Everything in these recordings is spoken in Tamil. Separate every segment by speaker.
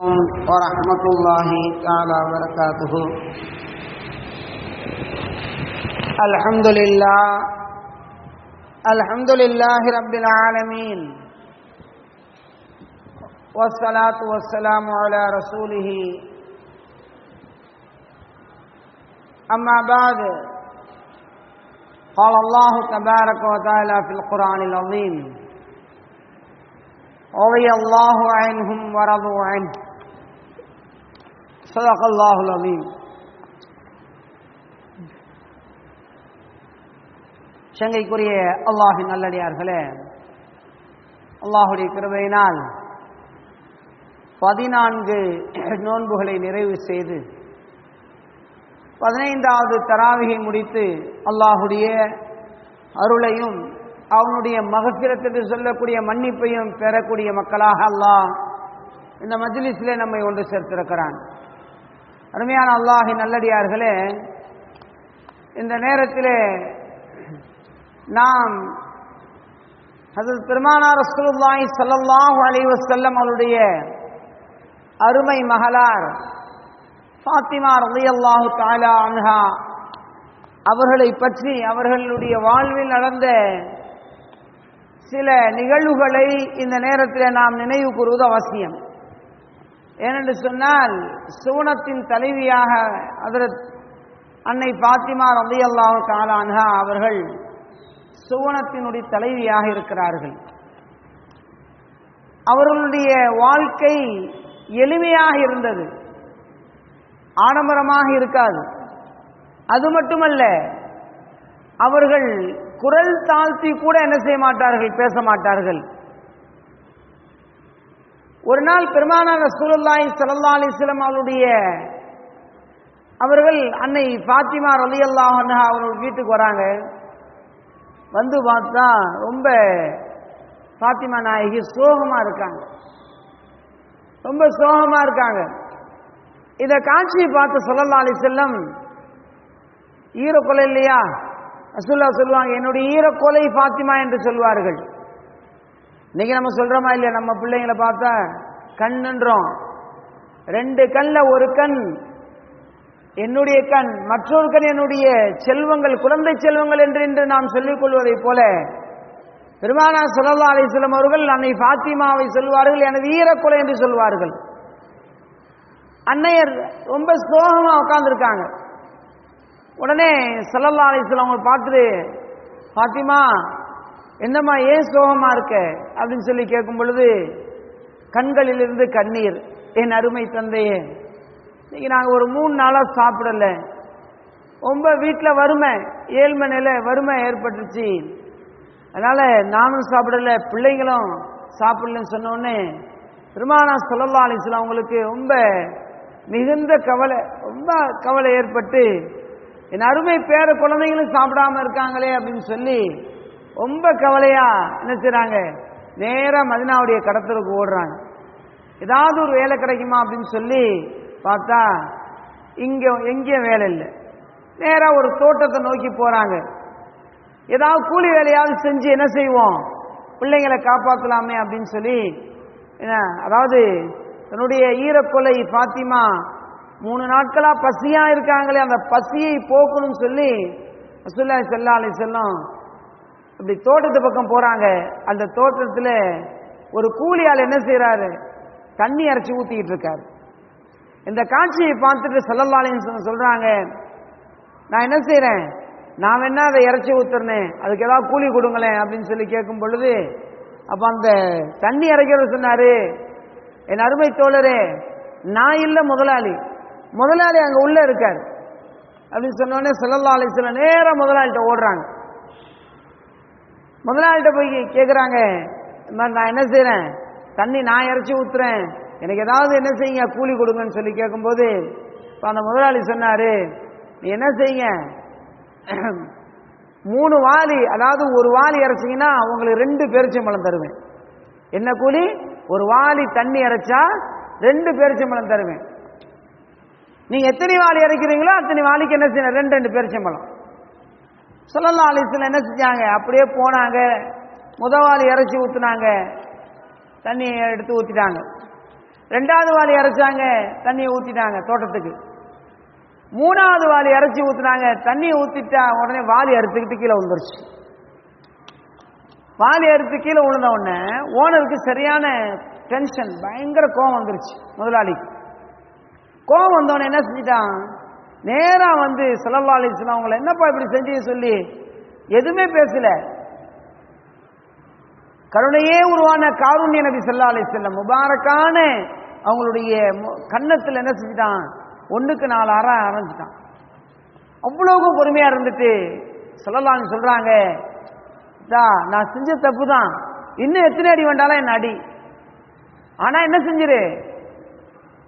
Speaker 1: ورحمة الله تعالى وبركاته. الحمد لله الحمد لله رب العالمين. والصلاة والسلام على رسوله. أما بعد قال الله تبارك وتعالى في القرآن العظيم رضي الله عنهم ورضوا عنه. صدق الله العظيم சங்கைக்குரிய அல்லாஹின் நல்லடியார்களே அல்லாஹுடைய கிருபையினால் பதினான்கு நோன்புகளை நிறைவு செய்து பதினைந்தாவது தராவிகை முடித்து அல்லாஹுடைய அருளையும் அவனுடைய மகசிரத்துக்கு சொல்லக்கூடிய மன்னிப்பையும் பெறக்கூடிய மக்களாக அல்லாஹ் இந்த மஜ்லிஸிலே நம்மை ஒன்று சேர்த்திருக்கிறான் அருமையான அல்லாஹி நல்லடியார்களே இந்த நேரத்திலே நாம் அது பெருமானார் ரசூலுல்லாஹி ஸல்லல்லாஹு அலைஹி வஸல்லம் அவருடைய அருமை மகளார் ஃபாத்திமா ரலியல்லாஹு தஆலா அன்ஹா அவர்களை பற்றி அவர்களுடைய வாழ்வில் நடந்த சில நிகழ்வுகளை இந்த நேரத்தில் நாம் நினைவு கூறுவது அவசியம். ஏனென்று சொன்னால் சூனத்தின் தலைவியாக அதரத் அன்னை பாத்திமா ரந்தி அல்லாஹ் காலான்ஹா அவர்கள் சுவனத்தினுடைய தலைவியாக இருக்கிறார்கள். அவர்களுடைய வாழ்க்கை எளிமையாக இருந்தது. ஆடம்பரமாக இருக்காது. அது மட்டுமல்ல அவர்கள் குரல் தாழ்த்தி கூட என்ன செய்ய மாட்டார்கள் பேச மாட்டார்கள். ஒரு நாள் பெருமானார் ரசூலுல்லாஹி ஸல்லல்லாஹு அலைஹி அவருடைய அவர்கள் அன்னை ஃபாத்திமா ரலியல்லாஹு அல்லாஹ் அவர்கள் வீட்டுக்கு வராங்க. வந்து பார்த்தா ரொம்ப ஃபாத்திமா நாயகி சோகமாக இருக்காங்க. ரொம்ப சோகமாக இருக்காங்க. இதை காட்சியை பார்த்து சொல்லல்லா அலி செல்லம் ஈரக்கொலை இல்லையா? ரசூல்லா சொல்லுவாங்க என்னுடைய ஈரக்கொலை ஃபாத்திமா என்று சொல்வார்கள். இன்னைக்கு நம்ம சொல்றோமா இல்லையா? நம்ம பிள்ளைங்களை பார்த்தா கண்ணுன்றோம். ரெண்டு கண்ல ஒரு கண். என்னுடைய கண் மற்றொரு கண் என்னுடைய செல்வங்கள் குழந்தை செல்வங்கள் என்று என்று நாம் சொல்லிக் கொள்வதைப் போல பெருமானா சொல்லல்லா அலிஸ்லம் அவர்கள் அன்னை ஃபாத்திமாவை சொல்வார்கள் எனது ஈரக்குலை என்று சொல்வார்கள். அன்னையர் ரொம்ப சோகமா உட்கார்ந்துருக்காங்க. உடனே சல்லல்லா அலிஸ்லாம் அவங்க பார்த்துட்டு பாத்திமா என்னம்மா ஏன் சோகமா இருக்க? அப்படின்னு சொல்லி கேட்கும் பொழுது கண்களிலிருந்து கண்ணீர் என் அருமை தந்தையே இன்னைக்கு நாங்கள் ஒரு மூணு நாளாக சாப்பிடல. ரொம்ப வீட்டில் வறுமை ஏழ்மை நிலை வறுமை ஏற்பட்டுருச்சு. அதனால நானும் சாப்பிடல பிள்ளைங்களும் சாப்பிடலன்னு சொன்னோடனே பெருமானா சொல்லல்லா அலிஸ்லாம் அவங்களுக்கு ரொம்ப மிகுந்த கவலை ரொம்ப கவலை ஏற்பட்டு என் அருமை பேர குழந்தைங்களும் சாப்பிடாம இருக்காங்களே அப்படின்னு சொல்லி ரொம்ப கவலையா என்ன செய்றாங்க? மதினாவுடைய கடத்தலுக்கு ஓடுறாங்க. ஏதாவது ஒரு வேலை கிடைக்குமா அப்படின்னு சொல்லி பார்த்தா இங்க எங்கேயும் வேலை இல்லை. நேராக ஒரு தோட்டத்தை நோக்கி போறாங்க. ஏதாவது கூலி வேலையாவது செஞ்சு என்ன செய்வோம்? பிள்ளைங்களை காப்பாற்றலாமே அப்படின்னு சொல்லி என்ன அதாவது தன்னுடைய ஈரக்கொலை பாத்திமா மூணு நாட்களாக பசியாக இருக்காங்களே அந்த பசியை போக்கணும்னு சொல்லி சொல்ல செல்லாலை செல்லும் இப்படி தோட்டத்து பக்கம் போறாங்க. அந்த தோட்டத்தில் ஒரு கூலியால் என்ன செய்யறாரு தண்ணி அரைச்சி ஊத்திக்கிட்டு இருக்காரு. இந்த காட்சியை பார்த்துட்டு செல்லல்லாலின்னு சொல்றாங்க நான் என்ன செய்யறேன் நான் வேணா அதை இறைச்சி ஊத்துறேன். அதுக்கு ஏதாவது கூலி கொடுங்களேன் அப்படின்னு சொல்லி கேட்கும் பொழுது அப்ப அந்த தண்ணி இறைக்கிறது சொன்னாரு என் அருமை தோழரே நான் இல்லை முதலாளி. முதலாளி அங்க உள்ள இருக்கார். அப்படின்னு சொன்னோடனே செல்லல்லா சில நேரம் முதலாளிகிட்ட ஓடுறாங்க. முதலாளிகிட்ட போய் கேட்குறாங்க இந்த மாதிரி நான் என்ன செய்கிறேன் தண்ணி நான் இறச்சி ஊத்துறேன். எனக்கு ஏதாவது என்ன செய்யுங்க கூலி கொடுங்கன்னு சொல்லி கேட்கும்போது இப்போ அந்த முதலாளி சொன்னார் நீ என்ன செய்யுங்க? மூணு வாலி அதாவது ஒரு வாலி இறைச்சிங்கன்னா உங்களுக்கு ரெண்டு பேரிச்சம்பழம் தருவேன். என்ன கூலி? ஒரு வாலி தண்ணி இறைச்சா ரெண்டு பேரிச்சம்பழம் தருவேன். நீங்கள் எத்தனை வாலி இறைக்கிறீங்களோ அத்தனை வாலிக்கு என்ன செய்யணும்? ரெண்டு ரெண்டு பேரிச்சம்பழம் சொல்லலாம் ஆலயத்தில் என்ன செஞ்சாங்க? அப்படியே போனாங்க. முதவாளி இறைச்சி ஊற்றுனாங்க தண்ணி எடுத்து ஊற்றிட்டாங்க ரெண்டாவது வாளி இறைச்சாங்க தண்ணியை ஊற்றிட்டாங்க தோட்டத்துக்கு. மூணாவது வாளி இறைச்சி ஊற்றுனாங்க தண்ணியை ஊற்றிட்டா உடனே வாளி அறுத்துக்கிட்டு கீழே விழுந்துருச்சு. வாளி அறுத்து கீழே விழுந்த உடனே ஓனருக்கு சரியான டென்ஷன் பயங்கர கோவம் வந்துருச்சு முதலாளிக்கு. கோவம் வந்தவொடனே என்ன செஞ்சிட்டான்? நேரா வந்து சல்லல்லா அலிஸ்லாம் அவங்கள என்னப்பா இப்படி செஞ்சு சொல்லி? எதுவுமே பேசல. கருணையே உருவான காருண்ய நபி சல்லா அலிஸ்லாம் முபாரக்கான அவங்களுடைய மு- என்ன செஞ்சிட்டான்? ஒண்ணுக்கு நாலு அற அரைஞ்சிட்டான். அவ்வளவுக்கும் பொறுமையா இருந்துட்டு சொல்லலாம்னு சொல்றாங்க "தா, நான் செஞ்ச தப்பு தான் இன்னும் எத்தனை அடி வேண்டாலும் என்ன அடி? ஆனா என்ன செஞ்சிரு?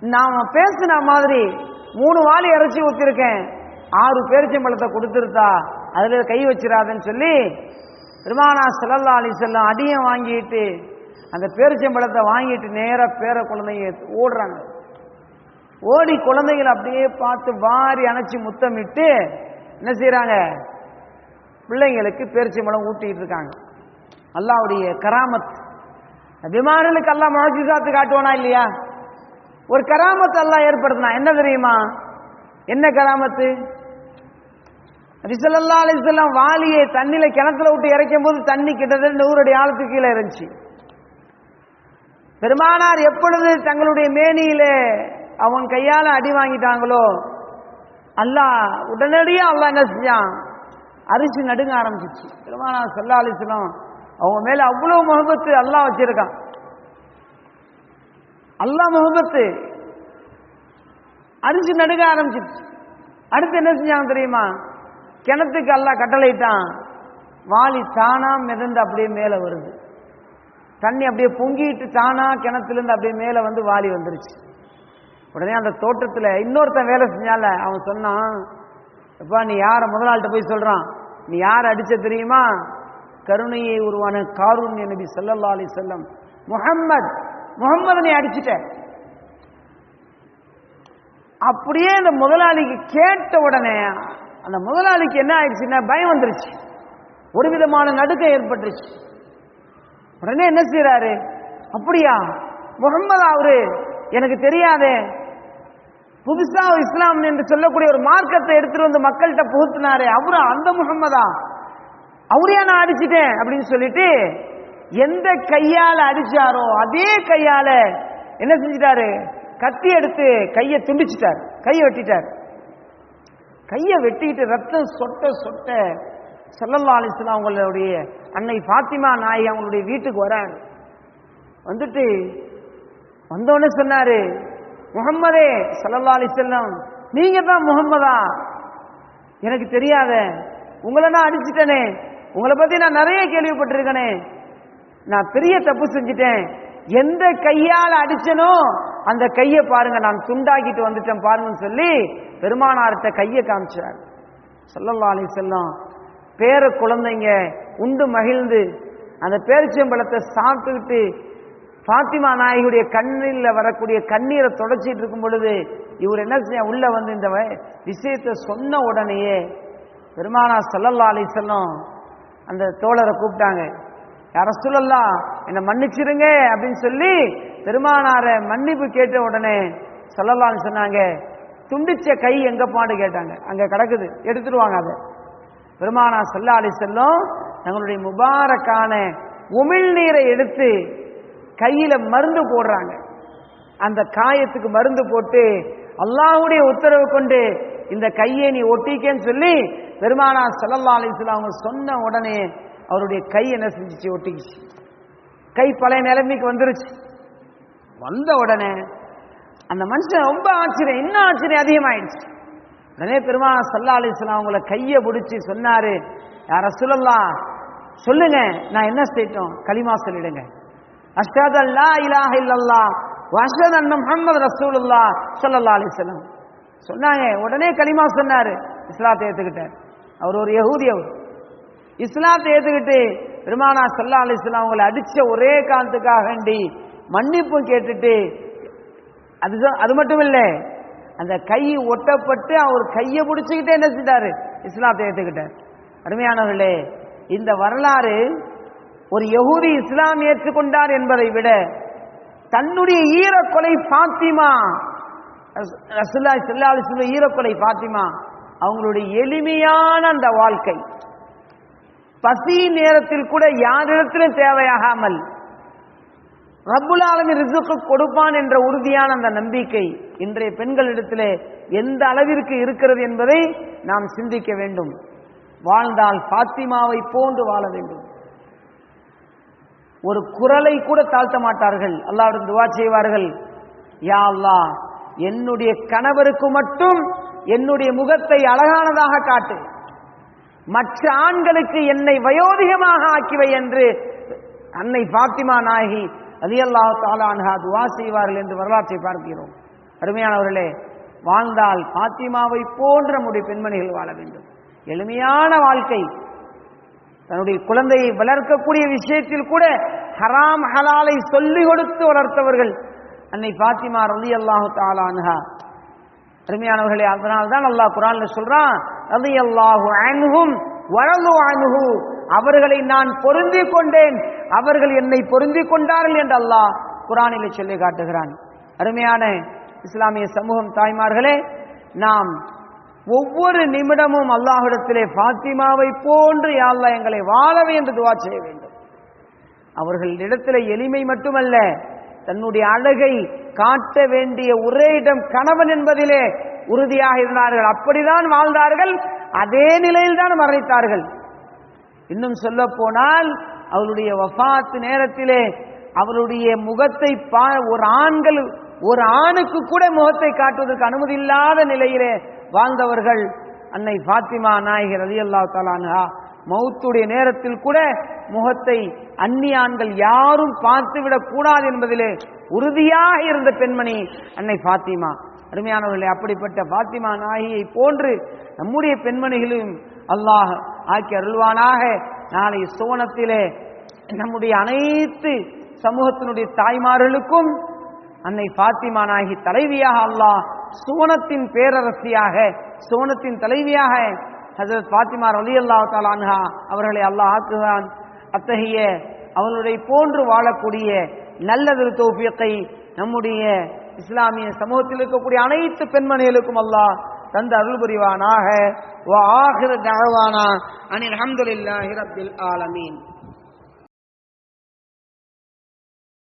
Speaker 1: நாம பேசின மாதிரி மூணு வாலி இறைச்சி ஊத்திருக்கேன். ஆறு பேரிச்சம்பழத்தை கொடுத்துருத்தா அதுல கை வச்சிடாதன்னு சொல்லி பெருமானா செல்லல்லா அலி செல்லம் அடியும் வாங்கிட்டு அந்த பேரிச்சம்பழத்தை வாங்கிட்டு நேராக பேர குழந்தைங்க ஓடுறாங்க. ஓடி குழந்தைகளை அப்படியே பார்த்து வாரி அணைச்சி முத்தமிட்டு என்ன செய்கிறாங்க பிள்ளைங்களுக்கு பேரிச்சம்பழம் ஊட்டிட்டு இருக்காங்க. அல்லாவுடைய கராமத். விமானங்களுக்கு அல்லாஹ் சாத்து காட்டுவானா இல்லையா? ஒரு கராமத்து அல்லாஹ் ஏற்படுத்தினா என்ன தெரியுமா? என்ன கராமத்து? ரிசல்லா அலிசல்லாம் வாலியை தண்ணியில கிணத்துல விட்டு இறைக்கும் போது தண்ணி கிட்டத்தட்ட நூறு அடி ஆழத்துக்கு கீழே இருந்துச்சு. பெருமானார் எப்பொழுது தங்களுடைய மேனியிலே அவன் கையால அடி வாங்கிட்டாங்களோ அல்லாஹ் உடனடியா அல்லாஹ் என்ன செஞ்சான்? அரிசி நடுங்க ஆரம்பிச்சிச்சு. பெருமானார் சல்லா அலிஸ்லாம் அவங்க மேல அவ்வளவு முகபத்து அல்லாஹ் வச்சிருக்கான். அல்லாஹ் முகபத்து அரிசி நடுங்க ஆரம்பிச்சிருச்சு. அடுத்து என்ன செஞ்சாங்க தெரியுமா? கிணத்துக்கு அல்லாஹ் கட்டளைட்டான் வாளி தானா மிதந்து அப்படியே மேல வருது. தண்ணி அப்படியே பொங்கிட்டு தானா கிணத்துலேருந்து அப்படியே மேல வந்து வாளி வந்துருச்சு. உடனே அந்த தோட்டத்தில் இன்னொருத்தன் வேலை செஞ்சால அவன் சொன்னான் எப்பா நீ யாரை முதலாளிட்ட போய் சொல்றான்? நீ யார் அடிச்ச தெரியுமா? கருணையை உருவான காரூன் நபி செல்லல்லாலி செல்லம் முஹம்மத் முகம்மது நீ அடிச்சிட்ட அப்படியே அந்த முதலாளிக்கு கேட்ட உடனே அந்த முதலாளிக்கு என்ன ஆயிடுச்சுன்னா பயம் வந்துருச்சு. ஒரு விதமான நடுக்கம் ஏற்பட்டுருச்சு. உடனே என்ன செய்யறாரு அப்படியா முகம்மதா அவரு எனக்கு தெரியாதே புதுசா இஸ்லாம் என்று சொல்லக்கூடிய ஒரு மார்க்கத்தை எடுத்துட்டு வந்து மக்கள்கிட்ட புகுத்தினாரு அவரும் அந்த முகம்மதா? அவரையா நான் அடிச்சிட்டேன் அப்படின்னு சொல்லிட்டு எந்த கையால அடிச்சாரோ அதே கையால என்ன செஞ்சிட்டாரு? கத்தி எடுத்து கையை துண்டிச்சிட்டார். கையை வெட்டிட்டார். கையை வெட்டிட்டு ரத்தம் சொட்ட சொட்ட செல்லல்லா அலிஸ்லாம் அவங்களுடைய அன்னை பாத்திமா நாய் அவங்களுடைய வீட்டுக்கு வராரு வந்துட்டு வந்தோடனே சொன்னாரு முகம்மதே ஸல்லல்லாஹு அலிஸ்லாம் நீங்க தான் முகம்மதா? எனக்கு தெரியாத. உங்களை நான் அடிச்சிட்டேனே. உங்களை பத்தி நான் நிறைய கேள்விப்பட்டிருக்கேனே. நான் பெரிய தப்பு செஞ்சிட்டேன். எந்த கையால் அடிச்சனோ அந்த கையை பாருங்க நான் துண்டாக்கிட்டு வந்துட்டேன் பாருங்கன்னு சொல்லி பெருமானார்கிட்ட கையை காமிச்சார். ஸல்லல்லாஹு அலைஹி செல்லம் பேர குழந்தைங்க உண்டு மகிழ்ந்து அந்த பேரிச்சம்பழத்தை சாப்பிட்டுக்கிட்டு பாத்திமா நாயகியுடைய கண்ணில் வரக்கூடிய கண்ணீரை தொடச்சிட்டு இருக்கும் பொழுது இவர் என்ன செய்ய உள்ள வந்து இந்த வ- விஷயத்தை சொன்ன உடனேயே பெருமானா சல்லல்லா அலி செல்லம் அந்த தோழரை கூப்பிட்டாங்க. யார சொல்லலாம் என்னை மன்னிச்சிருங்க அப்படின்னு சொல்லி பெருமானார மன்னிப்பு கேட்ட உடனே சொல்லலாம்னு சொன்னாங்க துண்டிச்ச கை எங்க பாடு கேட்டாங்க. அங்க கிடக்குது எடுத்துருவாங்க அதை. பெருமானா சல்லா அலி செல்லம் தங்களுடைய முபாரக்கான உமிழ்நீரை எடுத்து கையில மருந்து போடுறாங்க. அந்த காயத்துக்கு மருந்து போட்டு அல்லாஹ்வுடைய உத்தரவு கொண்டு இந்த கையை நீ ஒட்டிக்கன்னு சொல்லி பெருமானா ஸல்லல்லாஹு அலிஸ்லாம் அவங்க சொன்ன உடனே அவருடைய கை என்ன செஞ்சிச்சு? ஒட்டிக்கிச்சு. கை பழைய நிலைமைக்கு வந்துருச்சு. வந்த உடனே அந்த மனுஷன் ரொம்ப ஆச்சரியம் இன்னும் ஆச்சரியம் அதிகமாயிடுச்சு. உடனே பெருமானா சல்லா அலிஸ்லாம் அவங்கள கையை பிடிச்சி சொன்னாரு யார சொல்லலாம் சொல்லுங்க நான் என்ன செய்யட்டும்? களிமா சொல்லிடுங்க. அஷ்ஹது அல்லா இலாஹ இல்லல்லாஹ் வ அஷ்ஹது அன்ன முஹம்மது சொன்னாங்க. உடனே களிமா சொன்னாரு இஸ்லாத்தை ஏற்றுக்கிட்டேன் அவர் ஒரு யகூதி அவர். இஸ்லாத்தை ஏத்துக்கிட்டு பெருமானா சல்லா அலி இஸ்லாம் அவங்களை அடிச்ச ஒரே காரணத்துக்காக வேண்டி மன்னிப்பும் கேட்டுட்டு அது அது மட்டும் இல்லை அந்த கை ஒட்டப்பட்டு அவர் கையை பிடிச்சிக்கிட்டே என்ன செஞ்சாரு இஸ்லாத்தை ஏத்துக்கிட்டார். அருமையானவர்களே இந்த வரலாறு ஒரு யகூதி இஸ்லாம் ஏற்றுக்கொண்டார் என்பதை விட தன்னுடைய ஈரக்கொலை பாத்திமா ரசுல்லா செல்லாலி சொல்ல ஈரக்கொலை பாத்திமா அவங்களுடைய எளிமையான அந்த வாழ்க்கை. பசி நேரத்தில் கூட யாரிடத்திலும் தேவையாகாமல் ரப்புல் ரிசுக்கு கொடுப்பான் என்ற உறுதியான அந்த நம்பிக்கை இன்றைய பெண்களிடத்திலே எந்த அளவிற்கு இருக்கிறது என்பதை நாம் சிந்திக்க வேண்டும். வாழ்ந்தால் பாத்திமாவை போன்று வாழ வேண்டும். ஒரு குரலை கூட தாழ்த்த மாட்டார்கள். அல்லாவிடம் துவா செய்வார்கள். யா அல்லா என்னுடைய கணவருக்கு மட்டும் என்னுடைய முகத்தை அழகானதாக காட்டு. மற்ற ஆண்களுக்கு என்னை வயோதிகமாக ஆக்கிவை என்று அன்னை பாத்திமா நாயகி அலி அல்லாஹ் தாலான்ஹா துவா செய்வார்கள் என்று வரலாற்றை பார்க்கிறோம். அருமையானவர்களே வாழ்ந்தால் பாத்திமாவை போன்ற நம்முடைய பெண்மணிகள் வாழ வேண்டும். எளிமையான வாழ்க்கை. தன்னுடைய குழந்தையை வளர்க்கக்கூடிய விஷயத்தில் கூட ஹராம் ஹலாலை சொல்லிக் கொடுத்து வளர்த்தவர்கள் அன்னை பாத்திமா ரலி அல்லாஹு தாலான்ஹா அருமையானவர்களே அதனால்தான் அல்லாஹ் குரான்ல சொல்றான் அது அல்லாஹு அன்ஹும் வரலு அணுகு அவர்களை நான் பொருந்தி கொண்டேன் அவர்கள் என்னை பொருந்தி கொண்டார்கள் என்று அல்லாஹ் குரானிலே சொல்லி காட்டுகிறான். அருமையான இஸ்லாமிய சமூகம் தாய்மார்களே நாம் ஒவ்வொரு நிமிடமும் அல்லாஹிடத்திலே ஃபாத்திமாவை போன்று யாழ்லா எங்களை வாழவே என்று துவா செய்ய வேண்டும். அவர்களிடத்தில் எளிமை மட்டுமல்ல தன்னுடைய அழகை காட்ட வேண்டிய ஒரே இடம் கணவன் என்பதிலே உறுதியாக இருந்தார்கள். அப்படிதான் வாழ்ந்தார்கள். அதே நிலையில் தான் மரணித்தார்கள். இன்னும் சொல்ல போனால் அவருடைய வஃபாத் நேரத்திலே அவருடைய முகத்தை பா ஒரு ஆண்கள் ஒரு ஆணுக்கு கூட முகத்தை காட்டுவதற்கு அனுமதி இல்லாத நிலையிலே வாழ்ந்தவர்கள் அன்னை ஃபாத்திமா நாயகர் ரதி அல்லா தாலான்ஹா மௌத்துடைய நேரத்தில் கூட முகத்தை அந்நிய ஆண்கள் யாரும் பார்த்துவிடக் கூடாது என்பதிலே உறுதியாக இருந்த பெண்மணி அன்னை பாத்திமா அருமையானவர்களே அப்படிப்பட்ட பாத்திமா நாயகியை போன்று நம்முடைய பெண்மணிகளையும் அல்லாஹ் ஆக்கி அருள்வானாக. நாளை சோனத்திலே நம்முடைய அனைத்து சமூகத்தினுடைய தாய்மார்களுக்கும் அன்னை பாத்திமா நாயகி தலைவியாக அல்லாஹ் சோனத்தின் பேரரசியாக சோனத்தின் தலைவியாக ஹசரத் பாத்திமா அலி அல்லா தாலான்ஹா அவர்களை அல்லாஹ் ஆக்குகிறான் அத்தகைய அவர்களுடைய போன்று வாழக்கூடிய நல்லதொரு தோப்பியத்தை நம்முடைய இஸ்லாமிய சமூகத்தில் இருக்கக்கூடிய அனைத்து பெண்மணிகளுக்கும் அல்லாஹ் தந்த அருள் புரிவானாக. ஆகிற தகவானா அனில் அஹமதுல்லாஹி ரப்பில் ஆலமீன்.